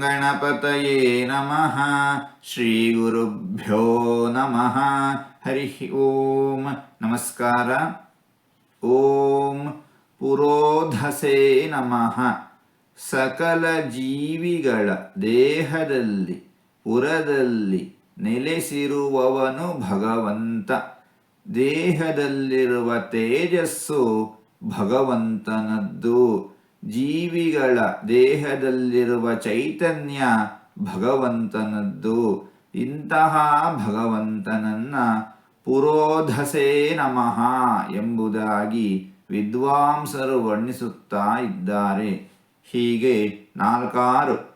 ಗಣಪತಯೇ ನಮಃ ಶ್ರೀಗುರುಭ್ಯೋ ನಮಃ ಹರಿ ಓಂ ನಮಸ್ಕಾರ ಓಂ ಪುರೋಧಸೇ ನಮಃ ಸಕಲ ಜೀವಿಗಳ ದೇಹದಲ್ಲಿ, ಪುರದಲ್ಲಿ ನೆಲೆಸಿರುವವನು ಭಗವಂತ. ದೇಹದಲ್ಲಿರುವ ತೇಜಸ್ಸು ಭಗವಂತನದ್ದು. ಜೀವಿಗಳ ದೇಹದಲ್ಲಿರುವ ಚೈತನ್ಯ ಭಗವಂತನದ್ದು. ಇಂತಹ ಭಗವಂತನನ್ನ ಪುರೋಧಸೇ ನಮಃ ಎಂಬುದಾಗಿ ವಿದ್ವಾಂಸರು ವರ್ಣಿಸುತ್ತಾ ಇದ್ದಾರೆ. ಹೀಗೆ ನಾಲ್ಕಾರು